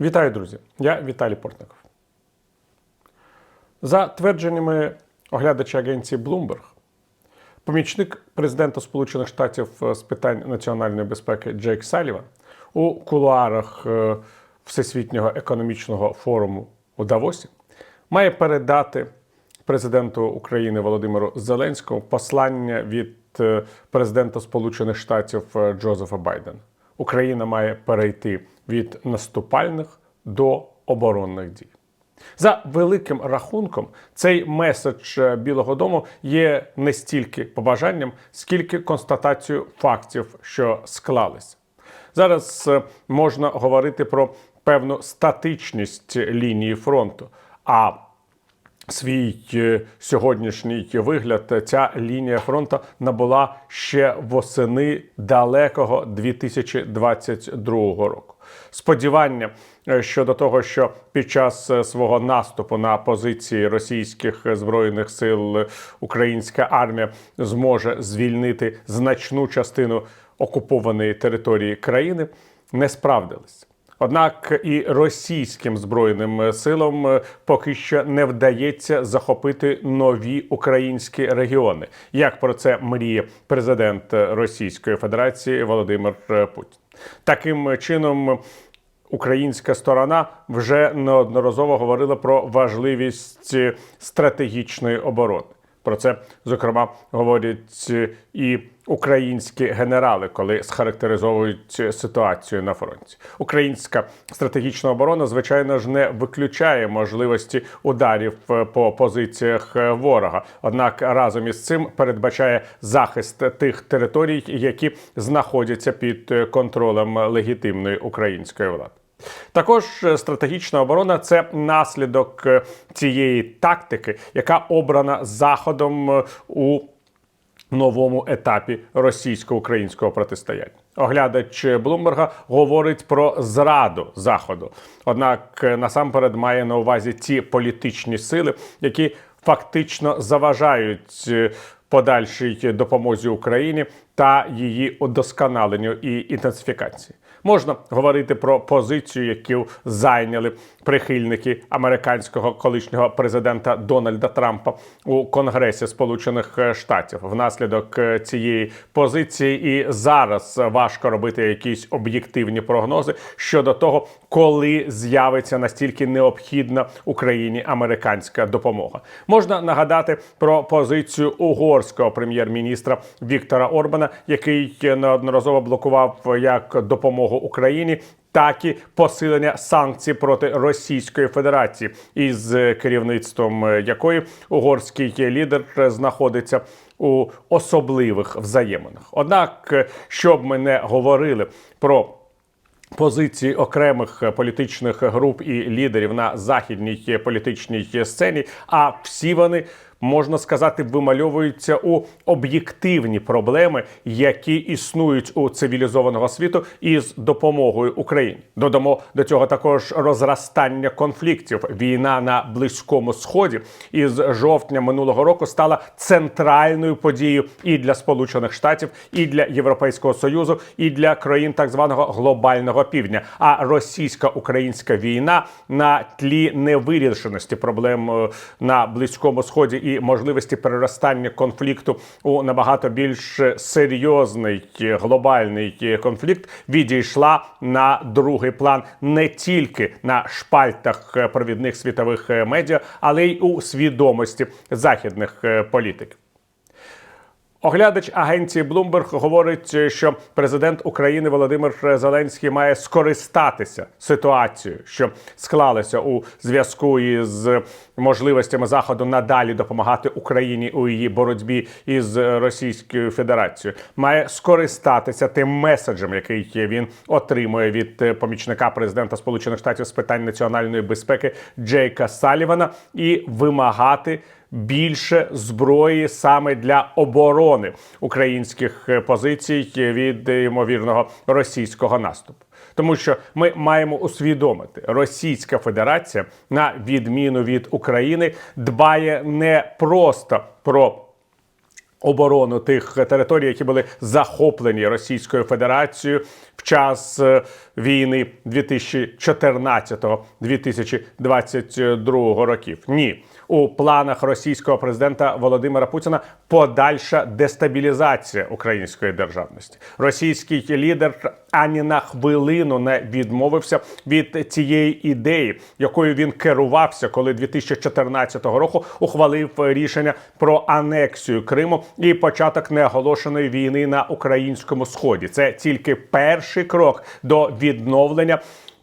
Вітаю, друзі! Я Віталій Портников. За твердженнями оглядача агенції Bloomberg, помічник президента Сполучених Штатів з питань національної безпеки Джейк Саліван у кулуарах е, Всесвітнього економічного форуму у Давосі має передати президенту України Володимиру Зеленському послання від е, президента Сполучених Штатів е, Джозефа Байдена. Україна має перейти від наступальних до оборонних дій. За великим рахунком, цей меседж е, Білого Дому є не стільки побажанням, скільки констатацією фактів, що склалися. Зараз е, можна говорити про певну статичність лінії фронту. А свій е, сьогоднішній вигляд ця лінія фронту набула ще восени далекого 2022 року. Сподівання е, щодо того, що під час е, свого наступу на позиції російських збройних сил українська армія зможе звільнити значну частину окупованої території країни, не справдились. Однак і російським збройним силам е, поки що не вдається захопити нові українські регіони. Як про це мріє президент Російської Федерації Володимир е, Путін? Таким чином. Українська сторона вже неодноразово говорила про важливість стратегічної оборони. Про це зокрема говорять і українські генерали, коли схарактеризовують ситуацію на фронті. Українська стратегічна оборона, звичайно ж, не виключає можливості ударів е, по позиціях е, ворога. Однак разом із цим передбачає захист тих територій, які знаходяться під е, контролем легітимної української влади. Також стратегічна оборона це наслідок цієї тактики, яка обрана заходом у новому етапі російсько-українського протистояння. Оглядач Блумберга говорить про зраду заходу. Однак е, насамперед має на увазі ті політичні сили, які фактично заважають е, подальшій допомозі Україні та її удосконаленню і інтенсифікації. Можна говорити про позицію, яку зайняли прихильники американського колишнього президента Дональда Трампа у Конгресі Сполучених Штатів. Внаслідок е, цієї позиції і зараз важко робити якісь об'єктивні прогнози щодо того, коли з'явиться настільки необхідна Україні американська допомога. Можна нагадати про позицію угорського прем'єр-міністра Віктора Орбана, який неодноразово блокував як допомогу Україні. Так і посилення санкцій проти Російської Федерації, із керівництвом якої угорський лідер знаходиться у особливих взаєминах. Однак, щоб ми не говорили про позиції окремих політичних груп і лідерів на західній політичній сцені, а всі вони можна сказати, вимальовуються у об'єктивні проблеми, які існують у цивілізованого світу із допомогою Україні. Додамо до цього також розростання конфліктів. Війна на близькому сході із жовтня минулого року стала центральною подією і для Сполучених Штатів, і для Європейського союзу, і для країн так званого глобального півдня. А російсько-українська війна на тлі невирішеності проблем е, на близькому сході і можливості переростання конфлікту у набагато більш серйозний глобальний конфлікт відійшла на другий план не тільки на шпальтах провідних світових медіа, але й у свідомості західних політиків. Оглядач агенції Bloomberg говорить, що президент України Володимир Зеленський має скористатися ситуацією, що склалася у зв'язку із можливостями заходу надалі допомагати Україні у її боротьбі із Російською Федерацією. Має скористатися тим меседжем, який він отримує від помічника президента Сполучених Штатів з питань національної безпеки Джейка Салівана, і вимагати більше зброї саме для оборони українських позицій від ймовірного російського наступу. Тому що ми маємо усвідомити, Російська Федерація, на відміну від України, дбає не просто про оборону тих територій, які були захоплені Російською Федерацією в час е, війни 2014-2022 років. Ні, у планах російського президента Володимира Путіна подальша дестабілізація української державності. Російський лідер ані на хвилину не відмовився від цієї ідеї, якою він керувався, коли 2014 року ухвалив рішення про анексію Криму і початок неоголошеної війни на українському сході. Це тільки перший крок до відновлення.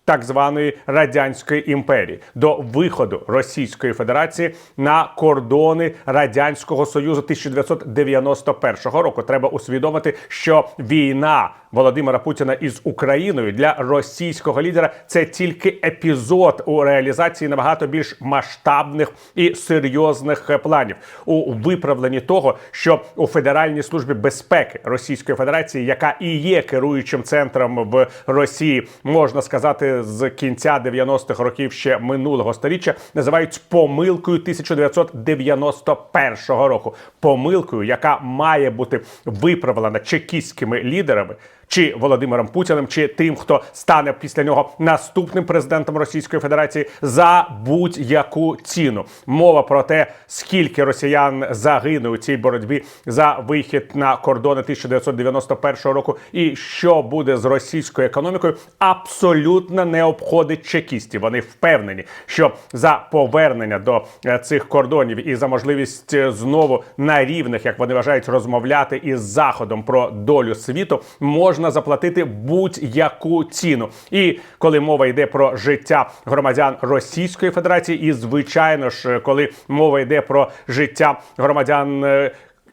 Так званої радянської імперії до виходу Російської Федерації на кордони радянського союзу 1991 року. Треба усвідомити, що війна Володимира Путіна із Україною для російського лідера це тільки епізод у реалізації набагато більш масштабних і серйозних планів у виправленні того, що у Федеральній службі безпеки Російської Федерації, яка і є керуючим центром в Росії, можна сказати, з кінця 90-х років ще минулого століття, називають помилкою 1991 року. Помилкою, яка має бути виправлена чекістськими лідерами. Чи Володимиром Путіним, чи тим, хто стане після нього наступним президентом Російської Федерації за будь-яку ціну. Мова про те, скільки росіян загине у цій боротьбі за вихід на кордони 1991 року, і що буде з російською економікою, абсолютно не обходить чекістів. Вони впевнені, що за повернення до е, цих кордонів і за можливість е, знову на рівних, як вони вважають, розмовляти із заходом про долю світу, можна заплатити будь-яку ціну. І коли мова йде про життя громадян Російської Федерації, і звичайно ж, коли мова йде про життя громадян.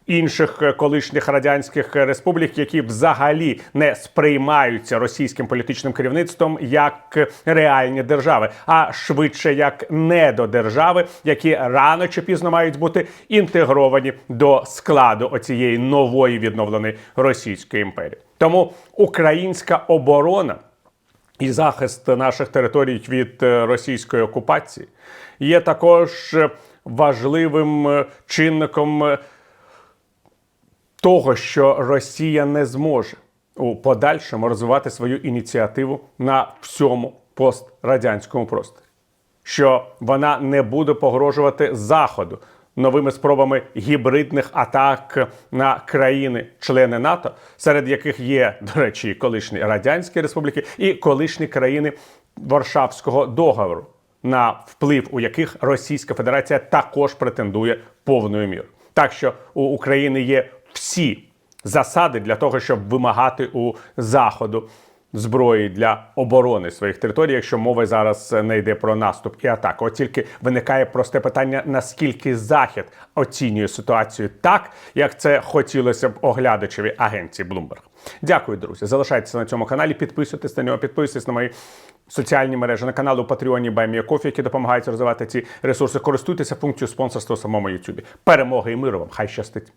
Е, Інших е, колишніх радянських республік, які взагалі не сприймаються російським політичним керівництвом як реальні держави, а швидше як недодержави, які рано чи пізно мають бути інтегровані до складу оцієї нової відновленої Російської імперії. Тому українська оборона і захист наших територій від е, російської окупації є також е, важливим е, чинником. Того, що Росія не зможе у подальшому розвивати свою ініціативу на всьому пострадянському просторі, що вона не буде погрожувати Заходу новими спробами гібридних атак на країни-члени НАТО, серед яких є, до речі, колишні радянські республіки і колишні країни Варшавського договору, на вплив у яких Російська Федерація також претендує повною мірою. Так що у України є всі засади для того, щоб вимагати у заходу зброї для оборони своїх територій, якщо мова зараз не йде про наступ і атаку. От тільки виникає просте питання: наскільки захід оцінює ситуацію так, як це хотілося б оглядачеві агенції Bloomberg. Дякую, друзі. Залишайтеся на цьому каналі, підписуйтесь на нього, підписуйтесь на мої соціальні мережі на канал у Патреоні Баймія які допомагають розвивати ці ресурси. Користуйтеся функцією спонсорства у самому Ютубі. Перемоги і миру вам! Хай щастить!